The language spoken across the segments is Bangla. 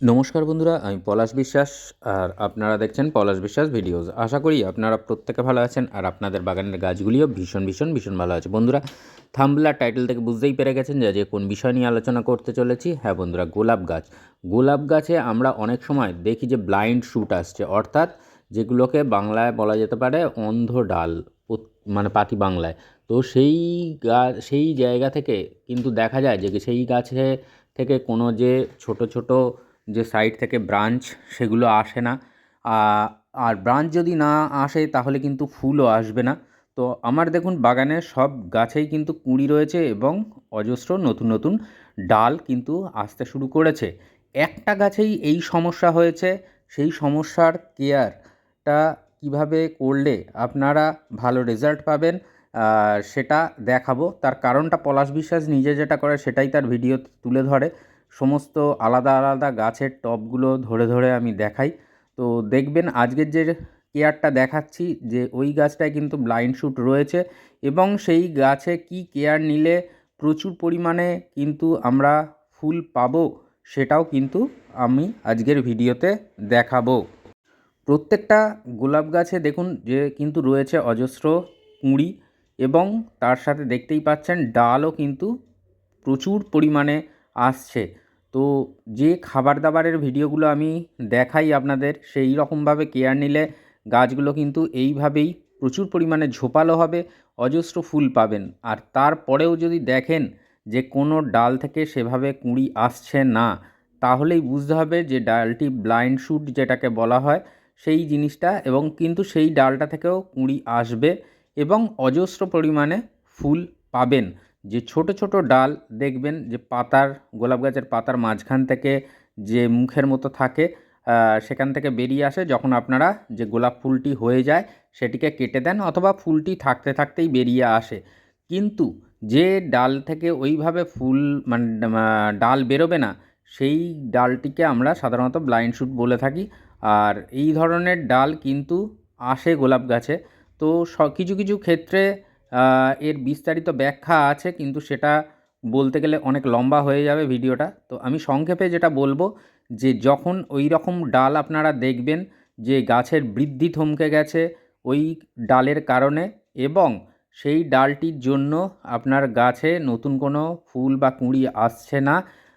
নমস্কার বন্ধুরা, আমি পলাশ বিশ্বাস আর আপনারা দেখছেন পলাশ বিশ্বাস ভিডিওস। আশা করি আপনারা প্রত্যেকে ভালো আছেন আর আপনাদের বাগানের গাছগুলিও ভীষণ ভীষণ ভীষণ ভালো আছে। বন্ধুরা, থাম্বলা টাইটেল থেকে বুঝতেই পেরে গেছেন যে আজকে কোন বিষয় নিয়ে আলোচনা করতে চলেছি। হ্যাঁ বন্ধুরা, গোলাপ গাছ। গোলাপ গাছে আমরা অনেক সময় দেখি যে ব্লাইন্ড শ্যুট আসছে, অর্থাৎ যেগুলোকে বাংলায় বলা যেতে পারে অন্ধ ডাল মানে পাতি বাংলায়। তো সেই গাছ সেই জায়গা থেকে কিন্তু দেখা যায় যে সেই গাছে থেকে কোনো যে ছোট ছোট যে সাইড থেকে ব্রাঞ্চ সেগুলো আসে না। আর ব্রাঞ্চ যদি না আসে তাহলে কিন্তু ফুলও আসবে না। তো আমার দেখুন বাগানের সব গাছেই কিন্তু কুঁড়ি রয়েছে এবং অজস্র নতুন নতুন ডাল কিন্তু আসতে শুরু করেছে। একটা গাছেই এই সমস্যা হয়েছে, সেই সমস্যার কেয়ারটা কীভাবে করলে আপনারা ভালো রেজাল্ট পাবেন সেটা দেখাবো। তার কারণটা পলাশ বিশ্বাস নিজে যেটা করে সেটাই তার ভিডিও তুলে ধরে। সমস্ত আলাদা আলাদা গাছের টবগুলো ধরে ধরে আমি দেখাই। তো দেখবেন আজকের যে কেয়ারটা দেখাচ্ছি যে ওই গাছটায় কিন্তু ব্লাইন্ড শ্যুট রয়েছে এবং সেই গাছে কি কেয়ার নিলে প্রচুর পরিমাণে কিন্তু আমরা ফুল পাবো সেটাও কিন্তু আমি আজকের ভিডিওতে দেখাবো। প্রত্যেকটা গোলাপ গাছে দেখুন যে কিন্তু রয়েছে অজস্র কুঁড়ি এবং তার সাথে দেখতেই পাচ্ছেন ডালও কিন্তু প্রচুর পরিমাণে আসছে। তো যে খাবার দাবারের ভিডিওগুলো আমি দেখাই আপনাদের, সেই রকমভাবে কেয়ার নিলে গাছগুলো কিন্তু এইভাবেই প্রচুর পরিমাণে ঝোপালো হবে, অজস্র ফুল পাবেন। আর তারপরেও যদি দেখেন যে কোনো ডাল থেকে সেভাবে কুঁড়ি আসছে না, তাহলেই বুঝতে হবে যে ডালটি ব্লাইন্ড শ্যুট যেটাকে বলা হয়, সেই জিনিসটা এবং কিন্তু সেই ডালটা থেকেও কুঁড়ি আসবে এবং অজস্র পরিমাণে ফুল পাবেন। যে ছোট ছোট ডাল দেখবেন যে পাতার, গোলাপ গাছের পাতার মাঝখান থেকে যে মুখের মতো থাকে সেখান থেকে বেরিয়ে আসে যখন আপনারা যে গোলাপ ফুলটি হয়ে যায় সেটিকে কেটে দেন অথবা ফুলটি থাকতে থাকতেই বেরিয়ে আসে। কিন্তু যে ডাল থেকে ওইভাবে ফুল মানে ডাল বেরোবে না, সেই ডালটিকে আমরা সাধারণত ব্লাইন্ড শ্যুট বলে থাকি। আর এই ধরনের ডাল কিন্তু আসে গোলাপ গাছে। তো কিছু কিছু ক্ষেত্রে এর বিস্তারিত ব্যাখ্যা আছে, কিন্তু সেটা বলতে গেলে অনেক লম্বা হয়ে যাবে ভিডিওটা। তো আমি সংক্ষেপে যেটা বলব, যে যখন ওই রকম ডাল আপনারা দেখবেন যে গাছের বৃদ্ধি থমকে গেছে ওই ডালের কারণে এবং সেই ডালটির জন্য আপনার গাছে নতুন কোনো ফুল বা কুঁড়ি আসছে না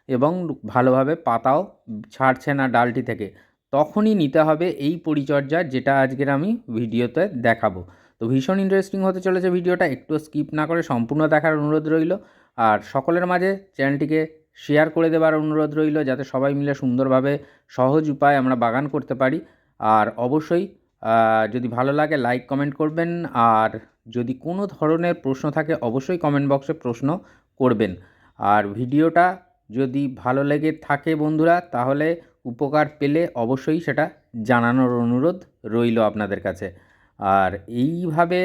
এবং ভালোভাবে পাতাও ছাড়ছে না ডালটি থেকে, তখনই নিতে হবে এই পরিচর্যা যেটা আজকের আমি ভিডিওতে দেখাবো। তো ভীষণ ইন্টারেস্টিং হতে চলেছে ভিডিওটা, একটু স্কিপ না করে সম্পূর্ণ দেখার অনুরোধ রইল। আর সকলের মাঝে চ্যানেলটিকে শেয়ার করে দেওয়ার অনুরোধ রইল, যাতে সবাই মিলে সুন্দরভাবে সহজ উপায়ে আমরা বাগান করতে পারি। আর অবশ্যই যদি ভালো লাগে লাইক কমেন্ট করবেন। আর যদি কোনো ধরনের প্রশ্ন থাকে, অবশ্যই কমেন্ট বক্সে প্রশ্ন করবেন। আর ভিডিওটা যদি ভালো লেগে থাকে বন্ধুরা, তাহলে উপকার পেলে অবশ্যই সেটা জানানোর অনুরোধ রইল আপনাদের কাছে। আর এইভাবে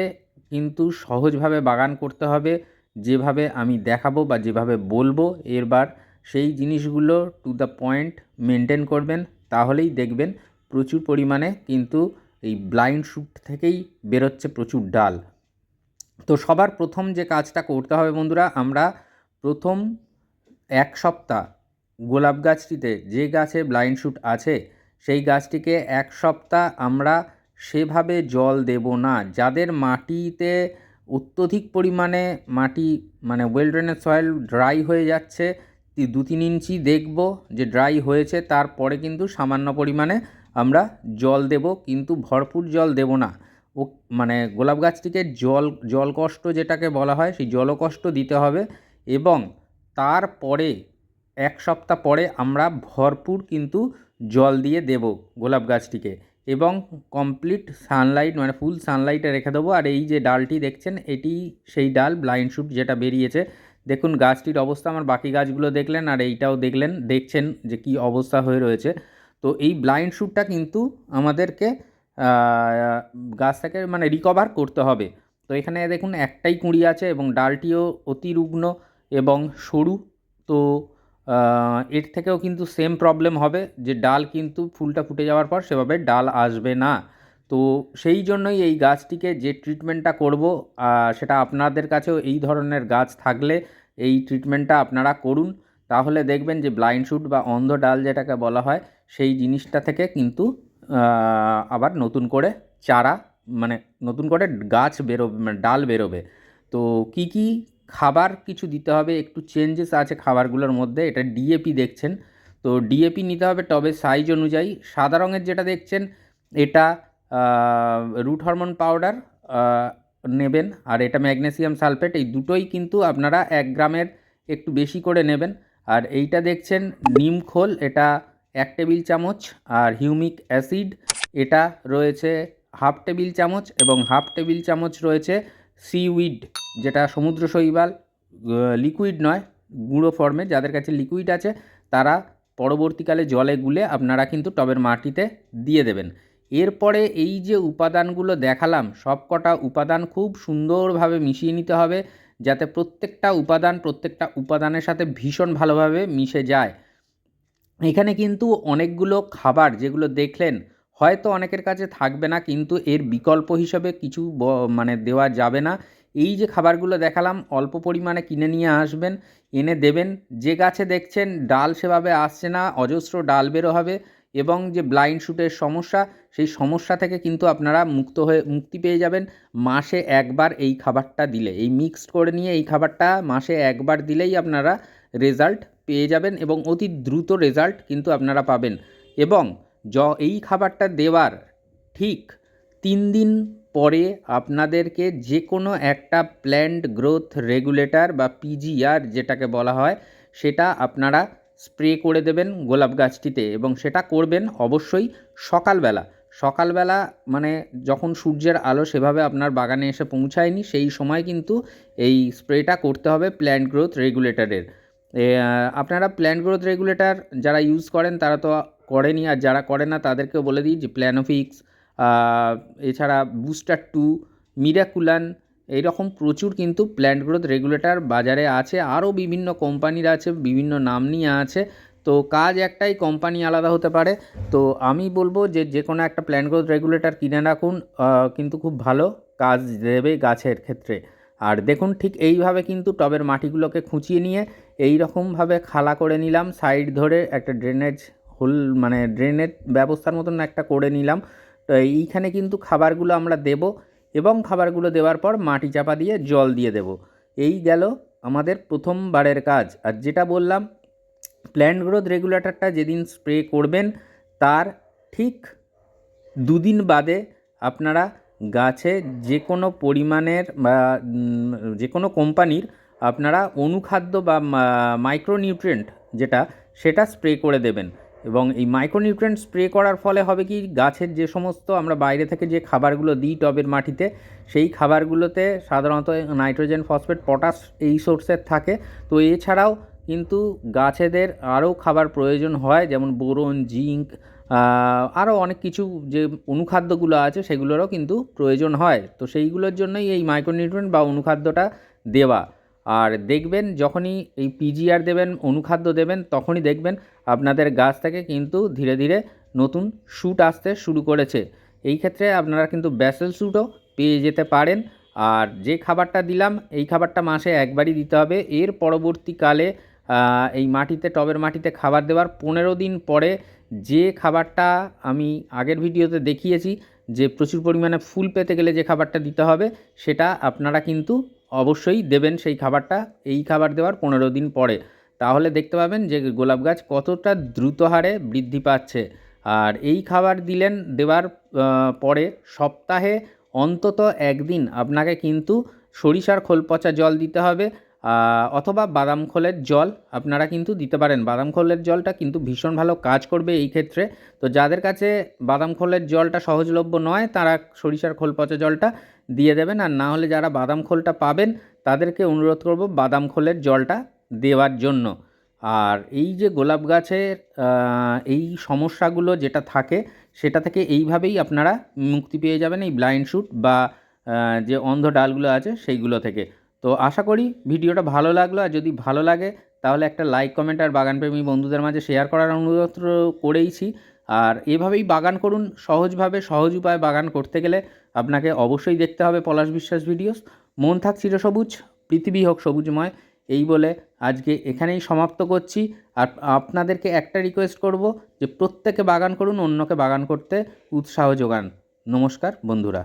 কিন্তু সহজভাবে বাগান করতে হবে। যেভাবে আমি দেখাবো বা যেভাবে বলব, এরবার সেই জিনিসগুলো টু দ্য পয়েন্ট মেনটেন করবেন, তাহলেই দেখবেন প্রচুর পরিমাণে কিন্তু এই ব্লাইন্ড শ্যুট থেকেই বেরোচ্ছে প্রচুর ডাল। তো সবার প্রথম যে কাজটা করতে হবে বন্ধুরা, আমরা প্রথম এক সপ্তাহ গোলাপ গাছটিতে যে গাছে ব্লাইন্ড শ্যুট আছে, সেই গাছটিকে এক সপ্তাহ আমরা সেভাবে জল দেব না। যাদের মাটিতে অত্যধিক পরিমাণে মাটি মানে ওয়েল ড্রেনের সয়েল ড্রাই হয়ে যাচ্ছে দু তিন ইঞ্চি দেখব যে ড্রাই হয়েছে, তারপরে কিন্তু সামান্য পরিমাণে আমরা জল দেব, কিন্তু ভরপুর জল দেব না। ও মানে গোলাপ গাছটিকে জল, জলকষ্ট যেটাকে বলা হয়, সেই জলকষ্ট দিতে হবে এবং তারপরে এক সপ্তাহ পরে আমরা ভরপুর কিন্তু জল দিয়ে দেব গোলাপ গাছটিকে। এবং কমপ্লিট সানলাইট মানে ফুল সানলাইটে রেখে দেবো। আর এই যে ডালটি দেখছেন এটি সেই ডাল ব্লাইন্ড শ্যুট যেটা বেরিয়েছে। দেখুন গাছটির অবস্থা আমার বাকি গাছগুলো দেখলেন আর এইটাও দেখলেন দেখছেন যে কি অবস্থা হয়ে রয়েছে। তো এই ব্লাইন্ড শ্যুটটা কিন্তু আমাদেরকে আহ, গাছ থেকে মানে রিকভার করতে হবে। তো এখানে দেখুন একটাই কুঁড়ি আছে এবং ডালটিও অতি রুগ্ন এবং সরু। তো এর থেকেও কিন্তু সেম প্রবলেম হবে যে ডাল কিন্তু ফুলটা ফুটে যাওয়ার পর সেভাবে ডাল আসবে না। তো সেই জন্যই এই গাছটিকে যে ট্রিটমেন্টটা করব সেটা আপনাদের কাছেও এই ধরনের গাছ থাকলে এই ট্রিটমেন্টটা আপনারা করুন। তাহলে দেখবেন যে ব্লাইন্ড শুট বা অন্ধ ডাল যেটাকে বলা হয়, সেই জিনিসটা থেকে কিন্তু আবার নতুন করে চারা মানে নতুন করে গাছ বেরোবে মানে ডাল বেরোবে। তো কি কি খাবার কিছু দিতে হবে, একটু চেঞ্জেস আছে খাবারগুলোর মধ্যে, এটা ডিএপি দেখছেন। তো ডিএপি নিতে হবে টবে সাইজ অনুযায়ী। সাদা রঙের যেটা দেখছেন, এটা রুট হরমোন পাউডার নেবেন। আর এটা ম্যাগনেসিয়াম সালফেট এই দুটোই কিন্তু আপনারা এক গ্রামের একটু বেশি করে নেবেন। আর এইটা দেখছেন, নিম খোল, এটা এক টেবিল চামচ। আর হিউমিক অ্যাসিড এটা রয়েছে হাফ টেবিল চামচ এবং হাফ টেবিল চামচ রয়েছে সিউইড যেটা সমুদ্র শৈবাল লিকুইড নয়, গুঁড়ো ফর্মে যাদের কাছে লিকুইড আছে, তারা পরবর্তীকালে জলে গুলে আপনারা কিন্তু টবের মাটিতে দিয়ে দেবেন। এরপরে এই যে উপাদানগুলো দেখালাম, সবকটা উপাদান খুব সুন্দরভাবে মিশিয়ে নিতে হবে, যাতে প্রত্যেকটা উপাদান প্রত্যেকটা উপাদানের সাথে ভীষণ ভালোভাবে মিশে যায়। এখানে কিন্তু অনেকগুলো খাবার, যেগুলো দেখলেন হয়তো অনেকের কাছে থাকবে না, কিন্তু এর বিকল্প হিসাবে কিছু মানে দেওয়া যাবে না। এই যে খাবারগুলো দেখালাম, অল্প পরিমাণে কিনে নিয়ে আসবেন, এনে দেবেন। যে গাছে দেখছেন, ডাল সেভাবে আসছে না, অজস্র ডাল বেরো হবে এবং যে ব্লাইন্ড শুটের সমস্যা, সেই সমস্যা থেকে কিন্তু আপনারা মুক্ত হয়ে, মুক্তি পেয়ে যাবেন। মাসে একবার এই খাবারটা দিলে, এই মিক্সড করে নিয়ে এই খাবারটা মাসে একবার দিলেই আপনারা রেজাল্ট পেয়ে যাবেন এবং অতি দ্রুত রেজাল্ট কিন্তু আপনারা পাবেন। এবং য, এই খাবারটা দেওয়ার ঠিক তিন দিন পরে আপনাদেরকে যে কোনো একটা প্ল্যান্ট গ্রোথ রেগুলেটর বা পিজিআর যেটাকে বলা হয়, সেটা আপনারা স্প্রে করে দেবেন গোলাপ গাছটিতে এবং সেটা করবেন অবশ্যই সকালবেলা। সকালবেলা মানে যখন সূর্যের আলো সেভাবে আপনার বাগানে এসে পৌঁছায়নি, সেই সময় কিন্তু এই স্প্রেটা করতে হবে প্ল্যান্ট গ্রোথ রেগুলেটরের আপনারা প্ল্যান্ট গ্রোথ রেগুলেটর যারা ইউজ করেন তারা তো করেনি আর যারা করে না তাদেরকেও বলে দিই যে প্ল্যানোফিক্স এছাড়া বুস্টার টু মিরাকুলান এইরকম প্রচুর কিন্তু প্ল্যান্ট গ্রোথ রেগুলেটর বাজারে আছে। আরও বিভিন্ন কোম্পানির আছে, বিভিন্ন নাম নিয়ে আছে। তো কাজ একটাই কোম্পানি আলাদা হতে পারে। তো আমি বলব যে যে কোনো একটা প্ল্যান্ট গ্রোথ রেগুলেটর কিনে রাখুন কিন্তু খুব ভালো কাজ দেবে গাছের ক্ষেত্রে। আর দেখুন ঠিক এইভাবে কিন্তু টবের মাটিগুলোকে খুঁচিয়ে নিয়ে এই রকমভাবে খালা করে নিলাম সাইড ধরে একটা ড্রেনেজ হোল মানে ড্রেনের ব্যবস্থার মতন একটা করে নিলাম। তো এইখানে কিন্তু খাবারগুলো আমরা দেব এবং খাবারগুলো দেওয়ার পর মাটি চাপা দিয়ে জল দিয়ে দেব। এই গেল আমাদের প্রথমবারের কাজ। আর যেটা বললাম প্ল্যান্ট গ্রোথ রেগুলেটরটা যেদিন স্প্রে করবেন, তার ঠিক দুদিন বাদে আপনারা গাছে যে কোনো পরিমাণের বা যে কোনো কোম্পানির আপনারা অনুখাদ্য বা মাইক্রোনিউট্রিয়েন্ট যেটা, সেটা স্প্রে করে দেবেন। এবং এই মাইক্রোনিউট্রিয়েন্ট স্প্রে করার ফলে হবে কি, গাছের যে সমস্ত আমরা বাইরে থেকে যে খাবারগুলো দিই টবের মাটিতে, সেই খাবারগুলোতে সাধারণত নাইট্রোজেন, ফসফেট, পটাশ এই সোর্সের থাকে। তো এছাড়াও কিন্তু গাছেদের আরও খাবার প্রয়োজন হয়, যেমন বোরন, জিঙ্ক আরও অনেক কিছু যে অনুখাদ্যগুলো আছে সেগুলোরও কিন্তু প্রয়োজন হয়। তো সেইগুলোর জন্যই এই মাইক্রোনিউট্রিয়েন্ট বা অনুখাদ্যটা দেওয়া। আর দেখবেন যখনই এই পিজিআর দেবেন, অনুখাদ্য দেবেন, তখনই দেখবেন আপনাদের গাছ থেকে কিন্তু ধীরে ধীরে নতুন শ্যুট আসতে শুরু করেছে। এই ক্ষেত্রে আপনারা কিন্তু ব্যাসেল শ্যুটও পেয়ে যেতে পারেন। আর যে খাবারটা দিলাম, এই খাবারটা মাসে একবারই দিতে হবে। এর পরবর্তীকালে এই মাটিতে, টবের মাটিতে খাবার দেওয়ার পনেরো দিন পরে যে খাবারটা আমি আগের ভিডিওতে দেখিয়েছি, যে প্রচুর পরিমাণে ফুল পেতে গেলে যে খাবারটা দিতে হবে, সেটা আপনারা কিন্তু অবশ্যই দেবেন সেই খাবারটা। এই খাবার দেওয়ার পনেরো দিন পরে। তাহলে দেখতে পাবেন যে গোলাপ গাছ কতটা দ্রুত হারে বৃদ্ধি পাচ্ছে। আর এই খাবার দিলেন দেওয়ার পরে সপ্তাহে অন্তত একদিন আপনাকে কিন্তু সরিষার খোল পচা জল দিতে হবে অথবা বাদাম খোলের জল আপনারা কিন্তু দিতে পারেন। বাদাম খোলের জলটা কিন্তু ভীষণ ভালো কাজ করবে এই ক্ষেত্রে। তো যাদের কাছে বাদাম খোলের জলটা সহজলভ্য নয়, তারা সরিষার খোল পচা জলটা দিয়ে দেবেন আর না হলে যারা বাদাম খোলটা পাবেন তাদেরকে অনুরোধ করব বাদাম খোলের জলটা দেওয়ার জন্য। আর এই যে গোলাপ গাছের এই সমস্যাগুলো যেটা থাকে সেটা থেকে এইভাবেই আপনারা মুক্তি পেয়ে যাবেন এই ব্লাইন্ড শ্যুট বা যে অন্ধ ডালগুলো আছে সেইগুলো থেকে। তো আশা করি ভিডিওটা ভালো লাগল আর যদি ভালো লাগে তাহলে একটা লাইক, কমেন্ট আর বাগানপ্রেমী বন্ধুদের মাঝে শেয়ার করার অনুরোধ করেইছি। আর এভাবেই বাগান করুন। সহজভাবে, সহজ উপায়ে বাগান করতে গেলে আপনাকে অবশ্যই দেখতে হবে পলাশ বিশ্বাস ভিডিওস। মন থাক চিরসবুজ, পৃথিবী হোক সবুজময়। এই বলে আজকে এখানেই সমাপ্ত করছি। আর আপনাদেরকে একটা রিকোয়েস্ট করব যে প্রত্যেকে বাগান করুন, অন্যকে বাগান করতে উৎসাহ যোগান। নমস্কার, বন্ধুরা।